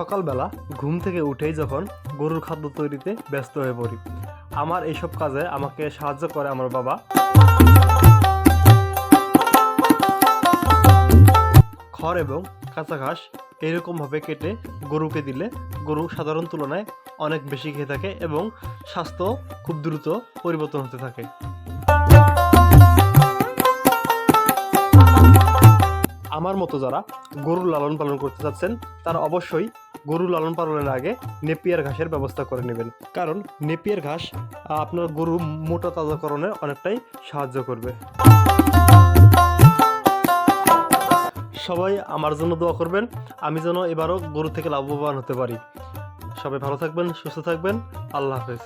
সকালবেলা ঘুম থেকে উঠেই যখন গরুর খাদ্য তৈরিতে ব্যস্ত হয়ে পড়ি। আমার এইসব কাজে আমাকে সাহায্য করে আমার বাবা। খড় এবং কাঁচা ঘাস এরকমভাবে কেটে গরুকে দিলে গরু সাধারণ তুলনায় অনেক বেশি খেয়ে থাকে এবং স্বাস্থ্য খুব দ্রুত পরিবর্তন হতে থাকে। আমার মতো যারা গরুর লালন পালন করতে চাচ্ছেন, তারা অবশ্যই গরু লালন পালনের আগে নেপিয়ার ঘাসের ব্যবস্থা করে নেবেন। কারণ নেপিয়ার ঘাস আপনার গরু মোটা তাজাকরণে অনেকটাই সাহায্য করবে। সবাই আমার জন্য দোয়া করবেন, আমি যেন এবারও গরু থেকে লাভবান হতে পারি। সবাই ভালো থাকবেন, সুস্থ থাকবেন, আল্লাহ হাফেজ।